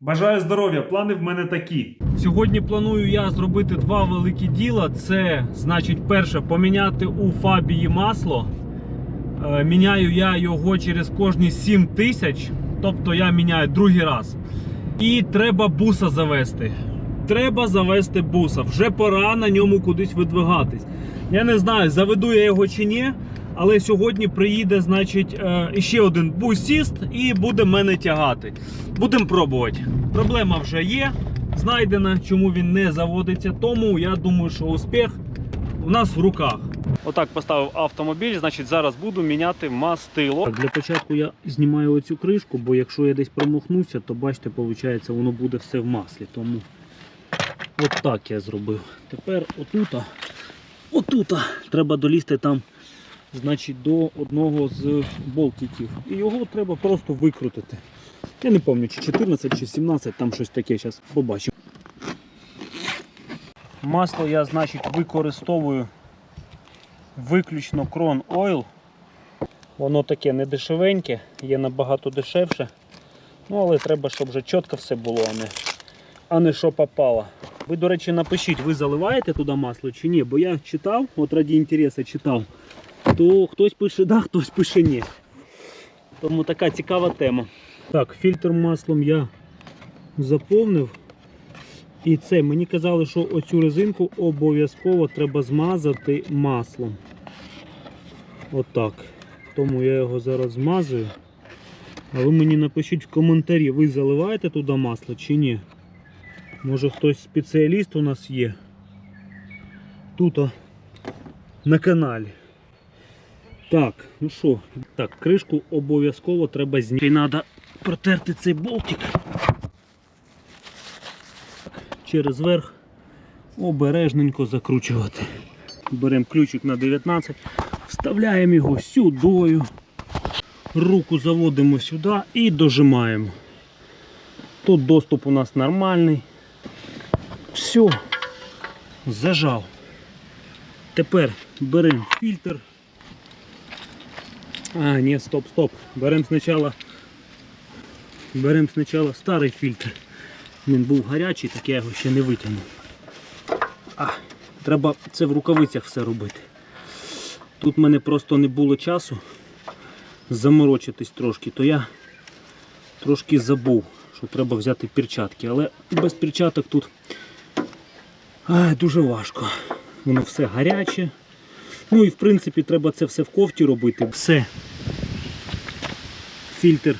Бажаю здоров'я, плани в мене такі. Сьогодні планую я зробити два великі діла. Це, значить, перше, поміняти у фабії масло. Е, Міняю я його через кожні 7 тисяч. Тобто я міняю другий раз. І треба буса завести. Треба завести буса. Вже пора на ньому кудись видвигатись. Я не знаю, заведу я його чи ні. Але сьогодні приїде, значить, е, іще один бусіст і буде мене тягати. Будемо пробувати. Проблема вже є знайдена, чому він не заводиться. Тому я думаю, що успіх у нас в руках. Отак поставив автомобіль, значить зараз буду міняти мастило. Так, для початку я знімаю оцю кришку, бо якщо я десь промахнуся, то бачите, виходить, воно буде все в маслі. Тому от так я зробив. Тепер отута, отута треба долізти там, значить, до одного з болтиків. І його треба просто викрутити. Я не пам'ятаю, чи 14 чи 17, там щось таке, зараз побачимо. Масло я, значить, використовую виключно Crown Oil. Воно таке не дешевеньке, є набагато дешевше. Ну, але треба, щоб вже чітко все було, а не, а не що попало. Ви, до речі, напишіть, ви заливаєте туди масло чи ні, бо я читав, от раді інтересу читав, то хтось пише да, хтось пише ні. Тому така цікава тема. Так, фільтр маслом я заповнив. І це мені казали, що оцю резинку обов'язково треба змазати маслом. Отак. Тому я його зараз змазую. А ви мені напишіть в коментарі, ви заливаєте туди масло чи ні. Може хтось спеціаліст у нас є. Тут на каналі. Так, ну що, так, кришку обов'язково треба зняти. Треба протерти цей болтик через верх, обережненько закручувати. Беремо ключик на 19, вставляємо його сюдою, руку заводимо сюди і дожимаємо. Тут доступ у нас нормальний. Все, зажав. Тепер беремо фільтр. А, ні, стоп, стоп. Беремо спочатку беремо спочатку старий фільтр. Він був гарячий, так я його ще не витягнув. А, треба це в рукавицях все робити. Тут в мене просто не було часу заморочитись трошки, то я трошки забув, що треба взяти перчатки. Але без перчаток тут а, дуже важко. Воно все гаряче. Ну і в принципі треба це все в кофті робити. Все. Фільтр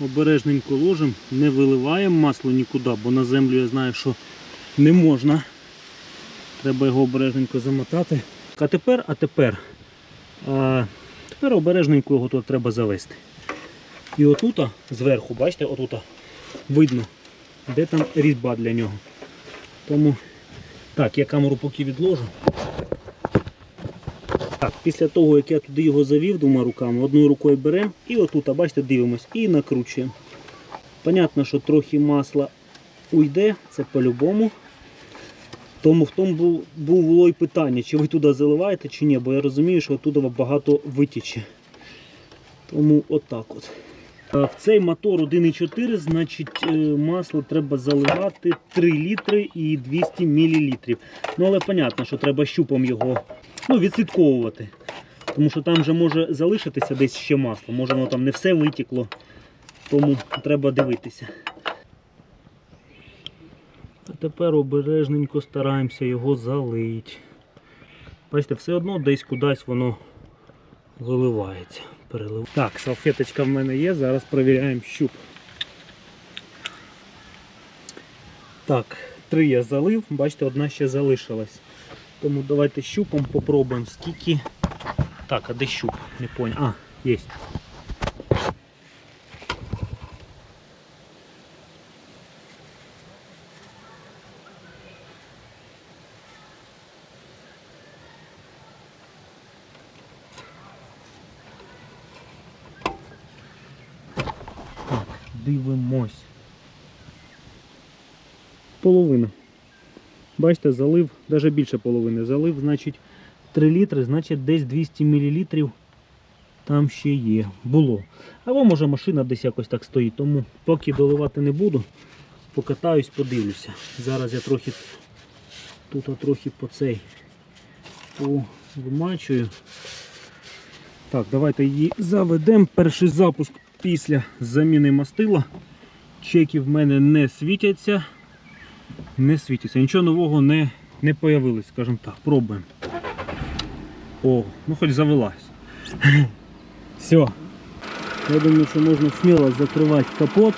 обережненько ложимо, не виливаємо масло нікуди, бо на землю я знаю, що не можна. Треба його обережненько замотати. А тепер, а тепер, а, тепер обережненько його тут треба завести. І отута зверху, бачите, отута видно, де там різьба для нього. Тому так, я камеру поки відложу. Так, після того, як я туди його завів двома руками, одною рукою беремо і отут, бачите, дивимось і накручуємо. Понятно, що трохи масла уйде, це по-любому. Тому в тому було і питання, чи ви туди заливаєте, чи ні, бо я розумію, що туди багато витіче. Тому отак от. В цей мотор 1,4, значить е, масло треба заливати 3 літри і 200 мл. Ну але понятно, що треба щупом його ну, відслідковувати. Тому що там вже може залишитися десь ще масло, може воно там не все витекло, тому треба дивитися. А тепер обережненько стараємося його залити. Бачите, все одно десь кудись воно виливається. Перелив... Так, салфеточка в мене є, зараз перевіряємо щуп. Так, три я залив, бачите, одна ще залишилась. Тому давайте щупом попробуємо скільки. Так, а де щуп? Не понял. А, є. Дивимось. Половина. Бачите, залив, навіть більше половини. Залив, значить, 3 літри, значить десь 200 мл там ще є. Було. Або може машина десь якось так стоїть, тому поки доливати не буду. покатаюсь, подивлюся. Зараз я трохи тут трохи по цей вимачую. Так, давайте її заведемо. Перший запуск після заміни мастила. Чеки в мене не світяться. Не світяться. Нічого нового не, не появилось, скажімо так. Пробуємо. О, ну хоч завелась. Все. Я думаю, що можна сміло закривати капот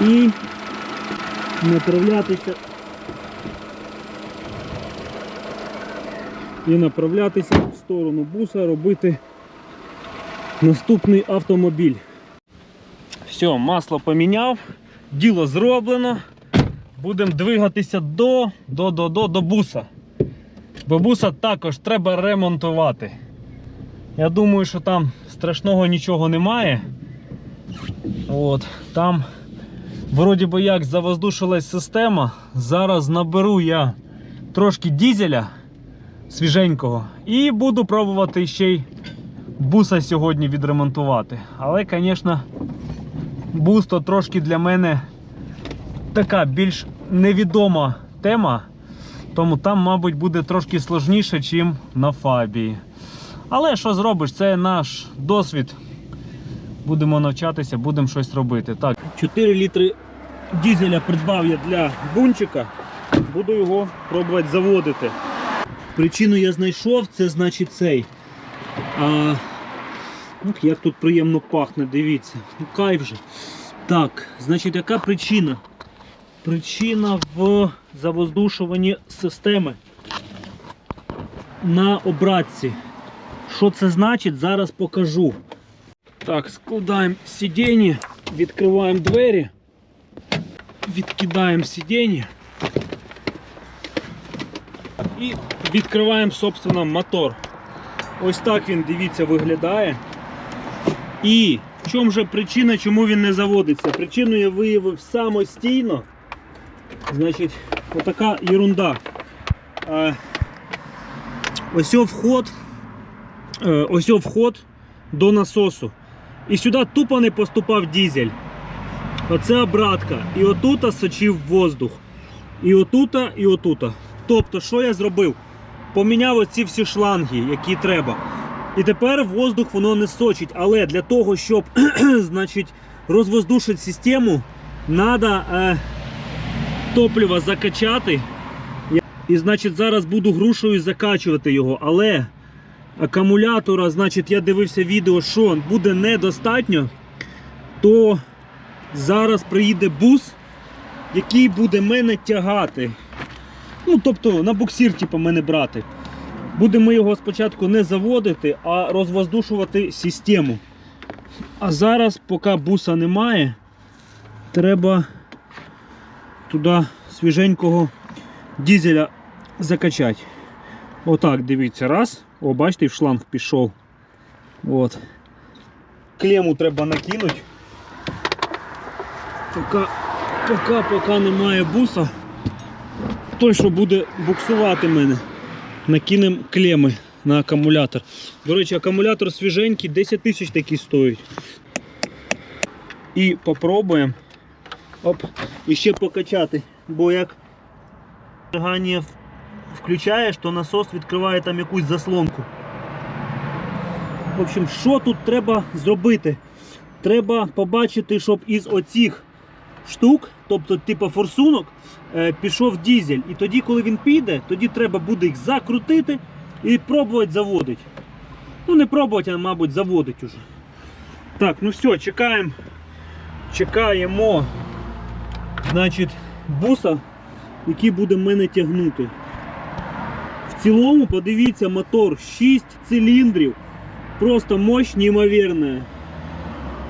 і направлятися. І направлятися в сторону буса, робити наступний автомобіль. Все, масло поміняв, діло зроблено. Будемо двигатися до, до, до, до, до буса. Бо буса також треба ремонтувати. Я думаю, що там страшного нічого немає. От, там вроді би як завоздушилась система. Зараз наберу я трошки дізеля свіженького і буду пробувати ще й буса сьогодні відремонтувати. Але, звісно, бус то трошки для мене така більш невідома тема. Тому там, мабуть, буде трошки сложніше, ніж на фабії. Але що зробиш, це наш досвід. Будемо навчатися, будемо щось робити. Так, 4 літри дізеля придбав я для бунчика. Буду його пробувати заводити. Причину я знайшов, це значить цей. А, ну, як тут приємно пахне, дивіться. Ну, кайф же. Так, значить, яка причина? Причина в завоздушуванні системи на обратці. Що це значить, зараз покажу. Так, складаємо сидіння, відкриваємо двері, відкидаємо сидіння і відкриваємо, собственно, мотор. Ось так він, дивіться, виглядає. І в чому же причина, чому він не заводиться? Причину я виявив самостійно. Значить, отака ерунда. Ось вход. е, Ось вход до насосу. І сюди тупо не поступав дізель. Оце обратка. І отута сочив воздух. І отута, і отута. Тобто, що я зробив? Поміняв оці всі шланги, які треба. І тепер воздух воно не сочить. Але для того, щоб значить, розвоздушити систему, треба е, топливо закачати. І значить зараз буду грушею закачувати його. Але акумулятора, значить, я дивився відео, що буде недостатньо, то зараз приїде бус, який буде мене тягати. Ну, тобто на буксир, типу, мене брати. Будемо його спочатку не заводити, а розвоздушувати систему. А зараз, поки буса немає, треба туди свіженького дізеля закачати. Отак, дивіться, раз. О, бачите, в шланг пішов. От. Клему треба накинути. Поки, поки, поки немає буса, той, що буде буксувати мене, накинемо клеми на акумулятор. До речі, акумулятор свіженький, 10 тисяч такий стоїть. І попробуємо Оп. І ще покачати. Бо як зажигання включаєш, то насос відкриває там якусь заслонку. В общем, що тут треба зробити? Треба побачити, щоб із оцих штук, тобто типу форсунок, е, пішов дізель. І тоді, коли він піде, тоді треба буде їх закрутити і пробувати заводити. Ну, не пробувати, а мабуть, заводити уже. Так, ну все, чекаємо. Чекаємо значить, буса, який буде мене тягнути. В цілому, подивіться, мотор 6 циліндрів. Просто мощь неймовірна.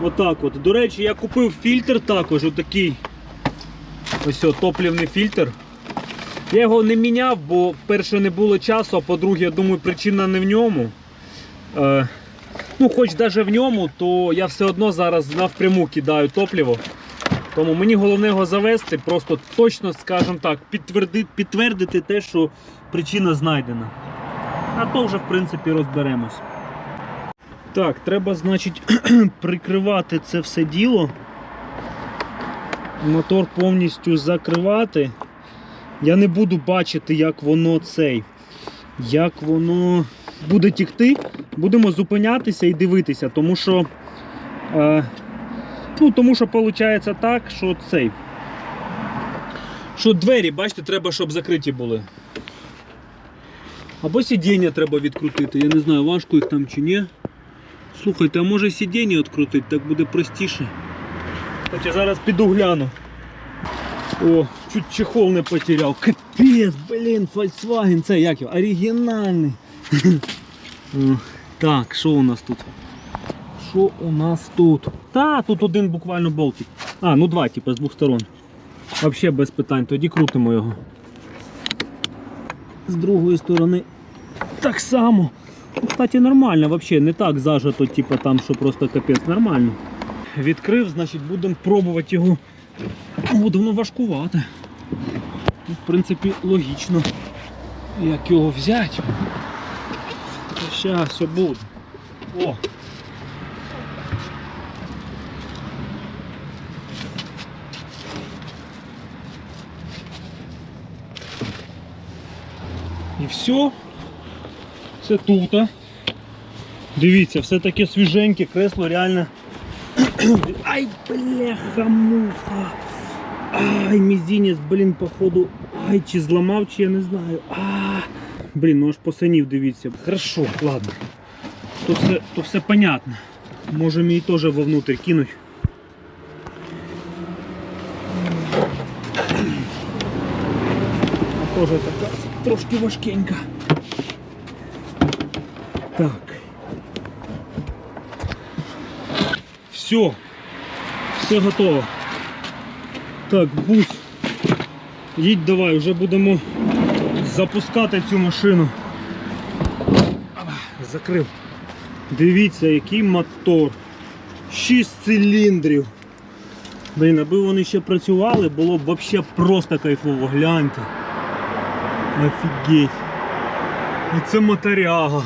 Отак от. До речі, я купив фільтр також, отакий. Ось о, топливний фільтр. Я його не міняв, бо перше не було часу, а по-друге, я думаю, причина не в ньому. Е, ну, хоч навіть в ньому, то я все одно зараз навпряму кидаю топливо. Тому мені головне його завести, просто точно, скажімо так, підтвердити, підтвердити те, що причина знайдена. А то вже, в принципі, розберемось. Так, треба, значить, прикривати це все діло. мотор повністю закривати, я не буду бачити, як воно цей, як воно буде тікти. Будемо зупинятися і дивитися, тому що. Е, ну, тому що виходить так, що цей. Що двері, бачите, треба, щоб закриті були. Або сидіння треба відкрутити. Я не знаю, важко їх там чи ні. Слухайте, а може сидіння відкрутити, так буде простіше. Хоча зараз піду гляну. О, чуть чехол не потеряв. Капець, блін, Volkswagen, це як його? Оригінальний. Так, що у нас тут? Що у нас тут? Та, тут один буквально болтик. А, ну два, типу, з двох сторон. Взагалі без питань, тоді крутимо його. З другої сторони так само. Кстати, нормально, взагалі, не так зажато, типу там, що просто капець, нормально. Відкрив, значить будемо пробувати його. Буде воно важкувати. Ну, В принципі, логічно. Як його взяти. Зараз все буде. О! І все. Це тут. Дивіться, все таке свіженьке, кресло реально. Ай, бляха муха. Ай, мізинець, блін, походу. Ай, чи зламав, чи я не знаю. А, блін, ну аж посинів, дивіться. Хорошо, ладно. То все, то все понятно. Можемо її теж вовнутрь кинуть. А Теж така трошки важкенька. Так. Все. Все готово. Так, бус. Їдь давай, вже будемо запускати цю машину. Закрив. Дивіться, який мотор. 6 циліндрів. Блін, аби вони ще працювали, було б взагалі просто кайфово. Гляньте. Офігеть. І це моторяга.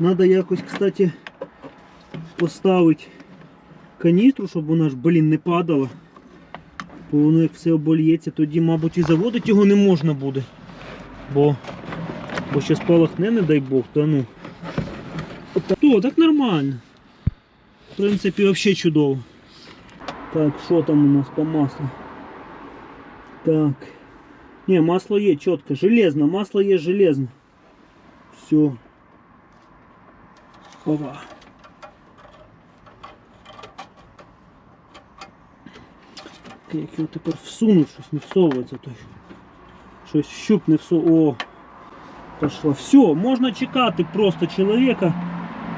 Надо якось, кстати, поставити каністру, щоб вона ж, блін, не падала. Бо воно як все обольється, тоді, мабуть, і заводити його не можна буде. Бо, бо ще спалахне, не дай Бог, та ну. О, так нормально. В принципі, взагалі чудово. Так, що там у нас по маслу? Так. Не, масло є чітко. Железно, масло є железно. Все. Опа. Як його тепер всунуть, щось не всовується той. Щось щуп не всу. О! Пошло. Все, можна чекати просто чоловіка.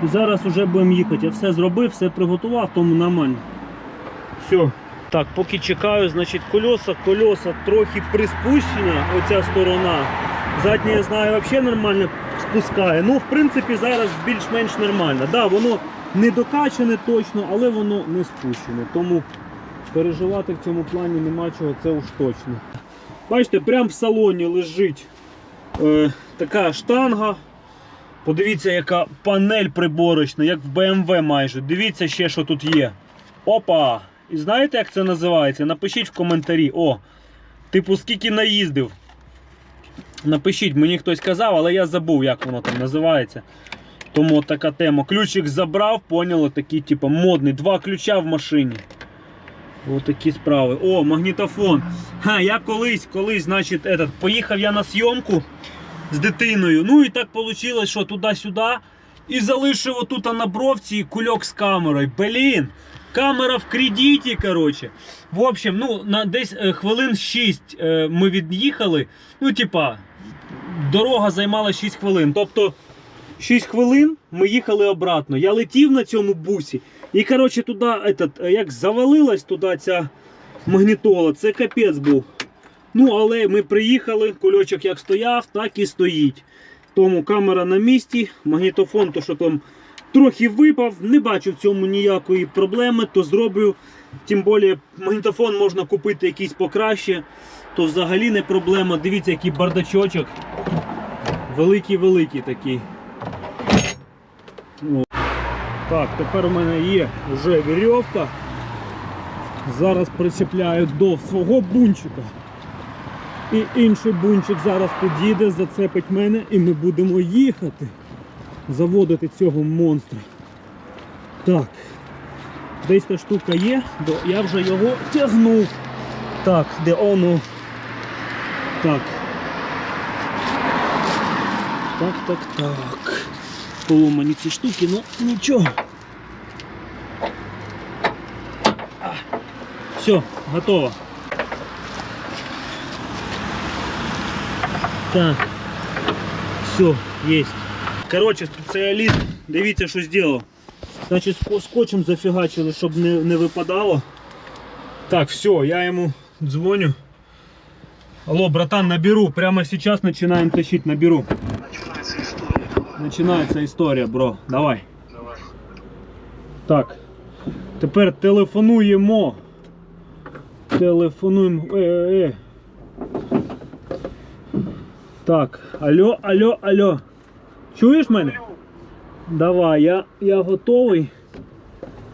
І зараз вже будемо їхати. Я все зробив, все приготував, тому нормально. Все. Так, поки чекаю, значить кольоса, кольоса трохи приспущення, оця сторона. Задня, я знаю, взагалі нормально спускає. Ну, в принципі, зараз більш-менш нормально. Да, воно не докачане точно, але воно не спущене. Тому переживати в цьому плані нема чого, це уж точно. Бачите, прямо в салоні лежить е, така штанга. Подивіться, яка панель приборочна, як в BMW майже. Дивіться ще, що тут є. Опа! І знаєте, як це називається? Напишіть в коментарі. О, типу, скільки наїздив. Напишіть, мені хтось казав, але я забув, як воно там називається. Тому така тема. Ключик забрав, поняли, такий, типу, модний. Два ключа в машині. Ось такі справи. О, магнітофон. Ха, я колись, колись, значить, этот, поїхав я на зйомку з дитиною. Ну і так вийшло, що туди-сюди. І залишив отут на бровці кульок з камерою. Блін, камера в кредиті, коротше. В общем, ну, на десь е, хвилин 6 е, ми від'їхали. Ну, типа, дорога займала 6 хвилин. Тобто 6 хвилин ми їхали обратно. Я летів на цьому бусі. І, коротше, туди, этот, е, як завалилась туди ця магнітола, це капець був. Ну, але ми приїхали, кульочок як стояв, так і стоїть. Тому камера на місці, магнітофон, то що там трохи випав, не бачу в цьому ніякої проблеми, то зроблю. Тим більше магнітофон можна купити якийсь покраще, то взагалі не проблема. Дивіться, який бардачочок. Великий-великий такий. О. Так, тепер у мене є вже вірьовка. Зараз причепляю до свого бунчика. І інший бунчик зараз підійде, зацепить мене, і ми будемо їхати. Заводити цього монстра. Так. Десь та штука є, бо я вже його тягнув. Так, де оно? Так. Так, так, так. Поломані ці штуки, ну нічого. Все, готово. Так. Все, есть. Короче, спеціаліст, дивіться, що зробив. Значить, скотчем зафігачили, щоб не, не випадало. Так, все, я йому дзвоню. Алло, братан, наберу. Прямо сейчас начинаем тащить, наберу. Начинается история. Начинається історія, бро. Давай. Давай. Так. Тепер телефонуємо. Телефонуємо. Е, е, е. Так. Алло, алло, алло. Чуєш мене? Давай, я, я готовий.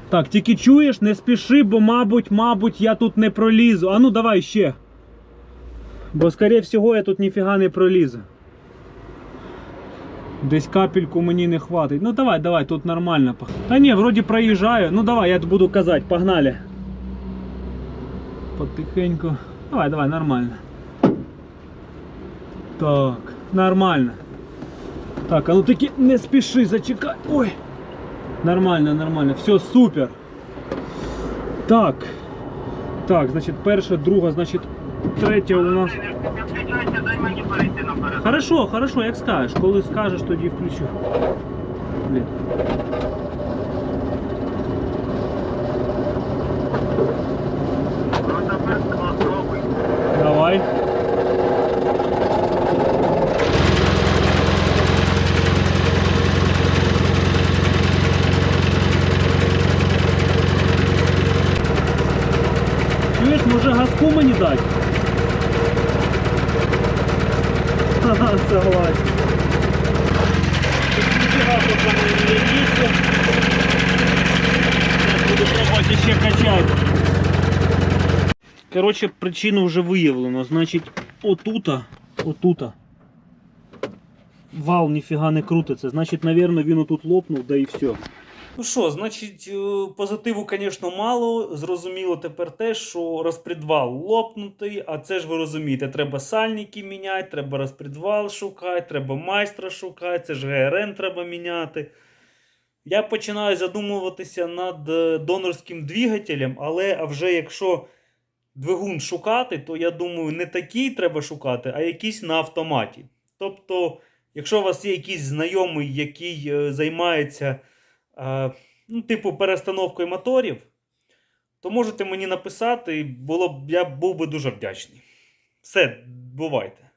Так, тільки чуєш, не спіши, бо, мабуть, мабуть, я тут не пролізу. А ну давай ще. Бо, скоріше всього, я тут ніфіга не пролізу. Десь капельку мені не хватить. Ну давай, давай, тут нормально. Та ні, вроді проїжджаю. Ну давай, я буду казати, погнали. Потихеньку. Давай, давай, нормально. Так, нормально. Так, а ну таки не спіши, зачекай. Ой. Нормально, нормально. Все, супер. Так. Так, значить, перша, друга, значить, третя у нас. Хорошо, хорошо, як скажеш. Коли скажеш, тоді включу. Блін. Ну, тепер клас робить. Давай. Чуєш, може газку мені дати? Ага, согласен. Буду пробувати ще качати. Коротше, причину вже виявлено. Значить, отута, отута. Вал ніфіга не крутиться. Значить, навірно, він отут лопнув, да і все. Ну що, значить, е, позитиву, звісно, мало. Зрозуміло тепер те, що розпредвал лопнутий, а це ж ви розумієте, треба сальники міняти, треба розпредвал шукати, треба майстра шукати, це ж ГРН треба міняти. Я починаю задумуватися над е, донорським двигателем, але а вже якщо двигун шукати, то я думаю, не такий треба шукати, а якийсь на автоматі. Тобто, якщо у вас є якийсь знайомий, який е, займається ну, типу перестановкою моторів, то можете мені написати, було б, я був би дуже вдячний. Все, бувайте.